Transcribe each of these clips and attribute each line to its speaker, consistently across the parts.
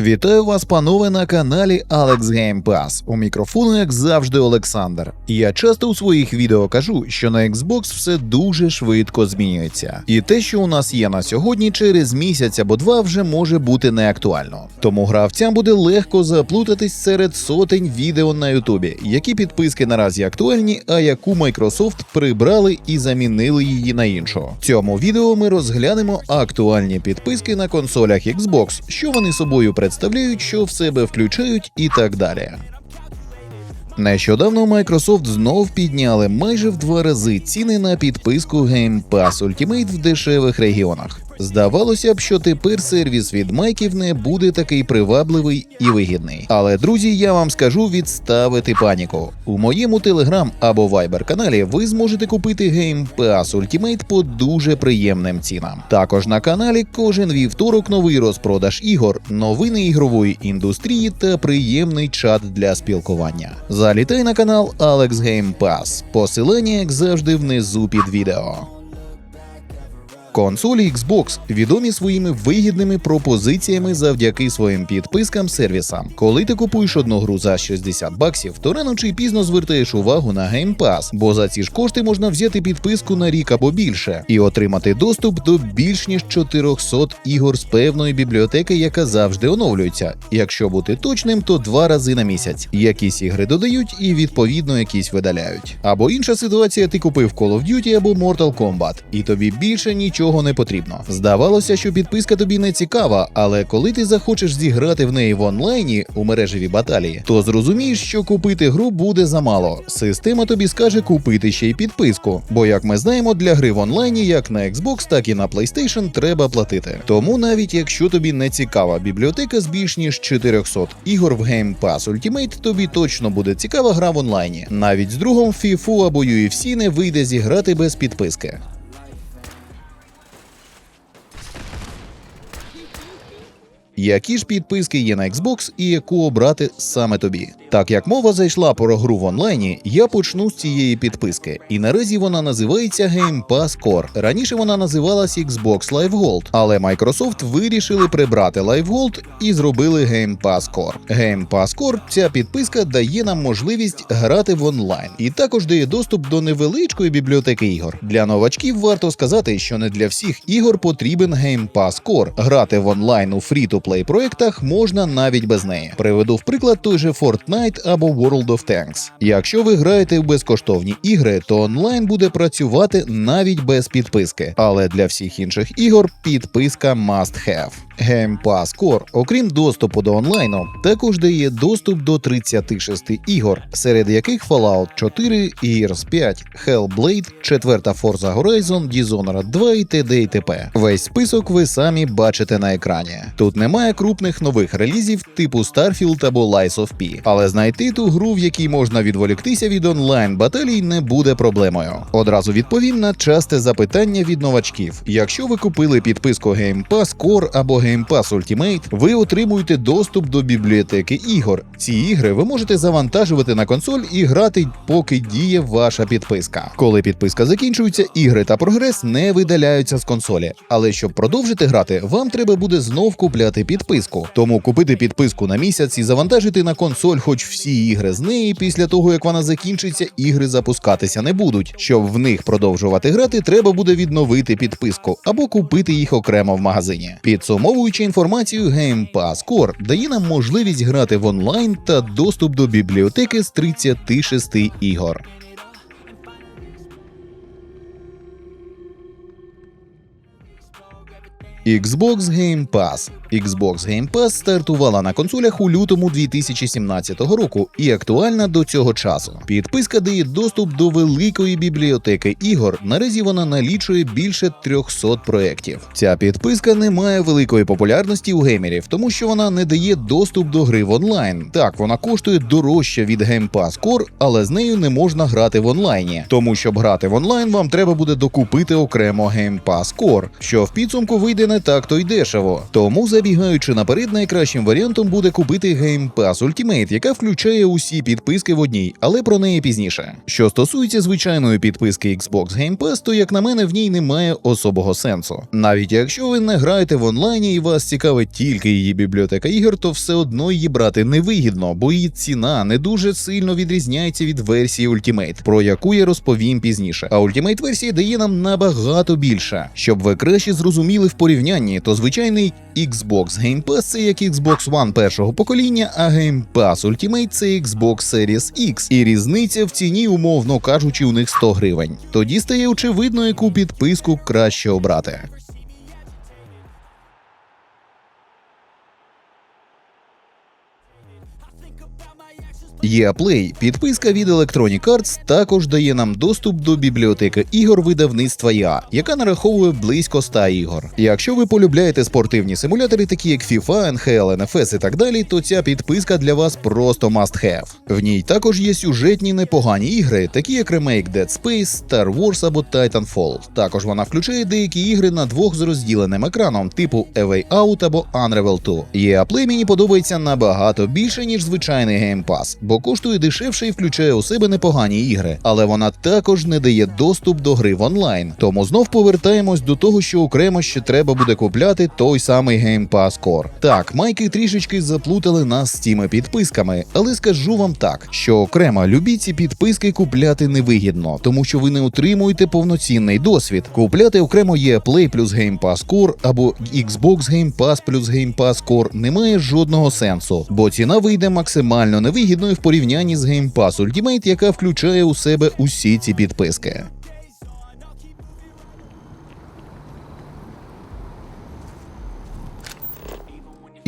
Speaker 1: Вітаю вас, панове, на каналі Alex Game Pass. У мікрофону, як завжди, Олександр. Я часто у своїх відео кажу, що на Xbox все дуже швидко змінюється, і те, що у нас є на сьогодні, через місяць або два вже може бути неактуально. Тому гравцям буде легко заплутатись серед сотень відео на Ютубі, які підписки наразі актуальні, а яку Microsoft прибрали і замінили її на іншу. В цьому відео ми розглянемо актуальні підписки на консолях Xbox, що вони собою представляють, що в себе включають і так далі. Нещодавно Microsoft знов підняли майже в два рази ціни на підписку Game Pass Ultimate в дешевих регіонах. Здавалося б, що тепер сервіс від майків не буде такий привабливий і вигідний. Але друзі, я вам скажу відставити паніку. У моєму Telegram або Viber каналі ви зможете купити Game Pass Ultimate по дуже приємним цінам. Також на каналі кожен вівторок новий розпродаж ігор, новини ігрової індустрії та приємний чат для спілкування. Залітай на канал Alex Game Pass. Посилання, як завжди, внизу під відео. Консолі Xbox відомі своїми вигідними пропозиціями завдяки своїм підпискам сервісам. Коли ти купуєш одну гру за 60 баксів, то рано чи пізно звертаєш увагу на Game Pass, бо за ці ж кошти можна взяти підписку на рік або більше і отримати доступ до більш ніж 400 ігор з певної бібліотеки, яка завжди оновлюється. Якщо бути точним, то два рази на місяць. Якісь ігри додають і відповідно якісь видаляють. Або інша ситуація: ти купив Call of Duty або Mortal Kombat, і тобі більше нічого не потрібно. Здавалося, що підписка тобі не цікава, але коли ти захочеш зіграти в неї в онлайні у мережеві баталії, то зрозумієш, що купити гру буде замало. Система тобі скаже купити ще й підписку. Бо, як ми знаємо, для гри в онлайні, як на Xbox, так і на PlayStation, треба платити. Тому навіть якщо тобі не цікава бібліотека з більш ніж 400 ігор в Game Pass Ultimate, тобі точно буде цікава гра в онлайні. Навіть з другом FIFA або UFC не вийде зіграти без підписки. Які ж підписки є на Xbox і яку обрати саме тобі? Так як мова зайшла про гру в онлайні, я почну з цієї підписки. І наразі вона називається Game Pass Core. Раніше вона називалась Xbox Live Gold, але Microsoft вирішили прибрати Live Gold і зробили Game Pass Core. Game Pass Core – ця підписка дає нам можливість грати в онлайн і також дає доступ до невеличкої бібліотеки ігор. Для новачків варто сказати, що не для всіх ігор потрібен Game Pass Core. Грати в онлайн у фрі-то-плей проєктах можна навіть без неї. Приведу в приклад той же Fortnite або World of Tanks. Якщо ви граєте в безкоштовні ігри, то онлайн буде працювати навіть без підписки. Але для всіх інших ігор підписка must have. Game Pass Core, окрім доступу до онлайну, також дає доступ до 36 ігор, серед яких Fallout 4, Gears 5, Hellblade, 4 Forza Horizon, Dishonored 2 і т.д. і т.п. Весь список ви самі бачите на екрані. Тут немає крупних нових релізів типу Starfield або Lies of P, але знайти ту гру, в якій можна відволіктися від онлайн баталій, не буде проблемою. Одразу відповім на часте запитання від новачків. Якщо ви купили підписку Game Pass Core або Game Pass Ultimate, ви отримуєте доступ до бібліотеки ігор. Ці ігри ви можете завантажувати на консоль і грати, поки діє ваша підписка. Коли підписка закінчується, ігри та прогрес не видаляються з консолі. Але щоб продовжити грати, вам треба буде знов купляти підписку. Тому купити підписку на місяць і завантажити на консоль, хоч всі ігри з неї, після того як вона закінчиться, ігри запускатися не будуть. Щоб в них продовжувати грати, треба буде відновити підписку або купити їх окремо в магазині. Підсумовуючи інформацію, Game Pass Core дає нам можливість грати в онлайн та доступ до бібліотеки з 36 ігор. Xbox Game Pass. Xbox Game Pass стартувала на консолях у лютому 2017 року і актуальна до цього часу. Підписка дає доступ до великої бібліотеки ігор. Наразі вона налічує більше 300 проєктів. Ця підписка не має великої популярності у геймерів, тому що вона не дає доступ до гри в онлайн. Так, вона коштує дорожче від Game Pass Core, але з нею не можна грати в онлайні. Тому щоб грати в онлайн, вам треба буде докупити окремо Game Pass Core, що в підсумку вийде на так то й дешево. Тому, забігаючи наперед, найкращим варіантом буде купити Game Pass Ultimate, яка включає усі підписки в одній, але про неї пізніше. Що стосується звичайної підписки Xbox Game Pass, то як на мене в ній немає особого сенсу. Навіть якщо ви не граєте в онлайні і вас цікавить тільки її бібліотека ігор, то все одно її брати невигідно, бо її ціна не дуже сильно відрізняється від версії Ultimate, про яку я розповім пізніше. А Ultimate версія дає нам набагато більше. Щоб ви краще зрозуміли в порівнянні, то звичайний Xbox Game Pass це як Xbox One першого покоління, а Game Pass Ultimate це Xbox Series X. І різниця в ціні, умовно кажучи, у них 100 гривень. Тоді стає очевидно, яку підписку краще обрати. EA Play, підписка від Electronic Arts, також дає нам доступ до бібліотеки ігор видавництва EA, яка нараховує близько 100 ігор. Якщо ви полюбляєте спортивні симулятори, такі як FIFA, NHL, NFS і так далі, то ця підписка для вас просто must have. В ній також є сюжетні непогані ігри, такі як ремейк Dead Space, Star Wars або Titanfall. Також вона включає деякі ігри на двох з розділеним екраном, типу A Way Out або Unravel 2. EA Play мені подобається набагато більше, ніж звичайний Game Pass, бо коштує дешевше і включає у себе непогані ігри, але вона також не дає доступ до гри в онлайн. Тому знов повертаємось до того, що окремо ще треба буде купляти той самий Game Pass Core. Так, майки трішечки заплутали нас з цими підписками, але скажу вам так, що окремо любі ці підписки купляти невигідно, тому що ви не отримуєте повноцінний досвід. Купляти окремо є Play плюс Game Pass Core або Xbox Game Pass плюс Game Pass Core немає жодного сенсу, бо ціна вийде максимально невигідною в порівнянні з Game Pass Ultimate, яка включає у себе усі ці підписки.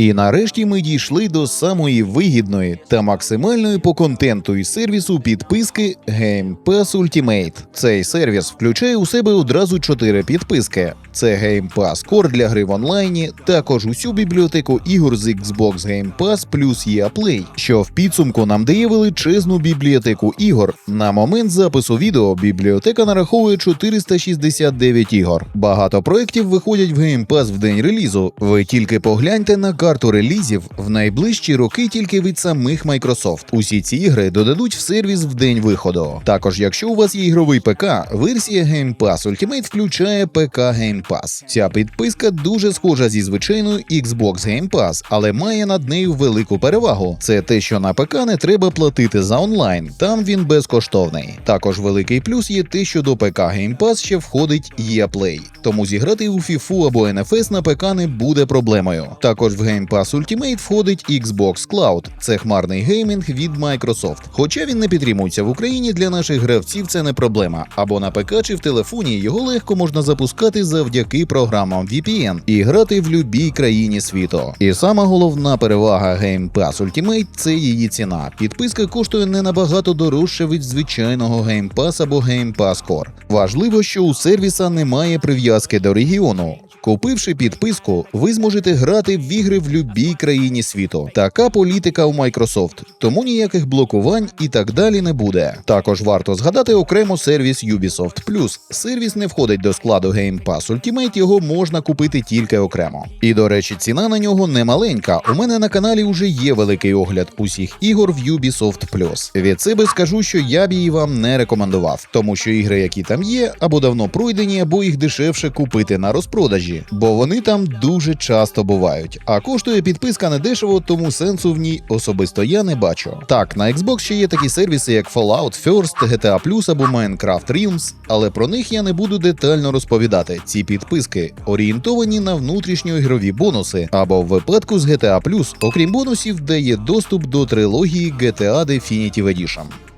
Speaker 1: І нарешті ми дійшли до самої вигідної та максимальної по контенту і сервісу підписки Game Pass Ultimate. Цей сервіс включає у себе одразу чотири підписки: це Game Pass Core для гри в онлайні, також усю бібліотеку ігор з Xbox Game Pass плюс EA Play, що в підсумку нам дає величезну бібліотеку ігор. На момент запису відео бібліотека нараховує 469 ігор. Багато проєктів виходять в Game Pass в день релізу. Ви тільки погляньте на карту релізів в найближчі роки тільки від самих Microsoft. Усі ці ігри додадуть в сервіс в день виходу. Також, якщо у вас є ігровий ПК, версія Game Pass Ultimate включає ПК Game Pass. Ця підписка дуже схожа зі звичайною Xbox Game Pass, але має над нею велику перевагу. Це те, що на ПК не треба платити за онлайн, там він безкоштовний. Також великий плюс є те, що до ПК Game Pass ще входить EA Play. Тому зіграти у FIFA або NFS на ПК не буде проблемою. Також в Game Pass Ultimate входить Xbox Cloud. Це хмарний геймінг від Microsoft. Хоча він не підтримується в Україні, для наших гравців це не проблема. Або на ПК чи в телефоні його легко можна запускати завдяки програмам VPN і грати в любій країні світу. І сама головна перевага Game Pass Ultimate – це її ціна. Підписка коштує не набагато дорожче від звичайного Game Pass або Game Pass Core. Важливо, що у сервіса немає прив'язки до регіону. Купивши підписку, ви зможете грати в ігри в любій країні світу. Така політика у Microsoft, тому ніяких блокувань і так далі не буде. Також варто згадати окремо сервіс Ubisoft Plus. Сервіс не входить до складу Game Pass Ultimate, його можна купити тільки окремо. І до речі, ціна на нього не маленька. У мене на каналі вже є великий огляд усіх ігор в Ubisoft Plus. Від себе скажу, що я б її вам не рекомендував, тому що ігри, які там є, або давно пройдені, або їх дешевше купити на розпродажі, бо вони там дуже часто бувають. А коштує підписка недешево, тому сенсу в ній особисто я не бачу. Так, на Xbox ще є такі сервіси, як Fallout First, GTA Plus або Minecraft Realms, але про них я не буду детально розповідати. Ці підписки орієнтовані на внутрішньоігрові бонуси, або в випадку з GTA Plus, окрім бонусів, де є доступ до трилогії GTA Definitive Edition.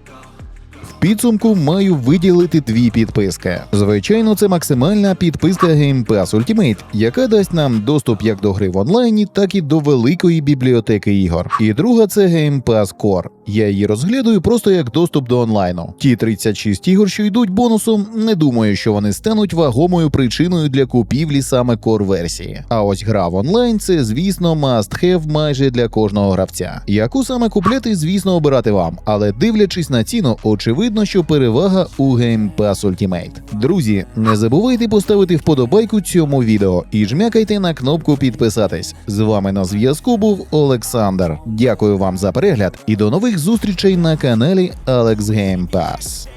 Speaker 1: Підсумку маю виділити дві підписки. Звичайно, це максимальна підписка Game Pass Ultimate, яка дасть нам доступ як до гри в онлайні, так і до великої бібліотеки ігор. І друга це Game Pass Core. Я її розглядаю просто як доступ до онлайну. Ті 36 ігор, що йдуть бонусом, не думаю, що вони стануть вагомою причиною для купівлі саме кор версії. А ось гра в онлайн це, звісно, must have майже для кожного гравця. Яку саме купляти, звісно, обирати вам, але дивлячись на ціну, очевидно, що перевага у Game Pass Ultimate. Друзі, не забувайте поставити вподобайку цьому відео і жмякайте на кнопку підписатись. З вами на зв'язку був Олександр. Дякую вам за перегляд і до нових зустрічей на каналі Alex Game Pass.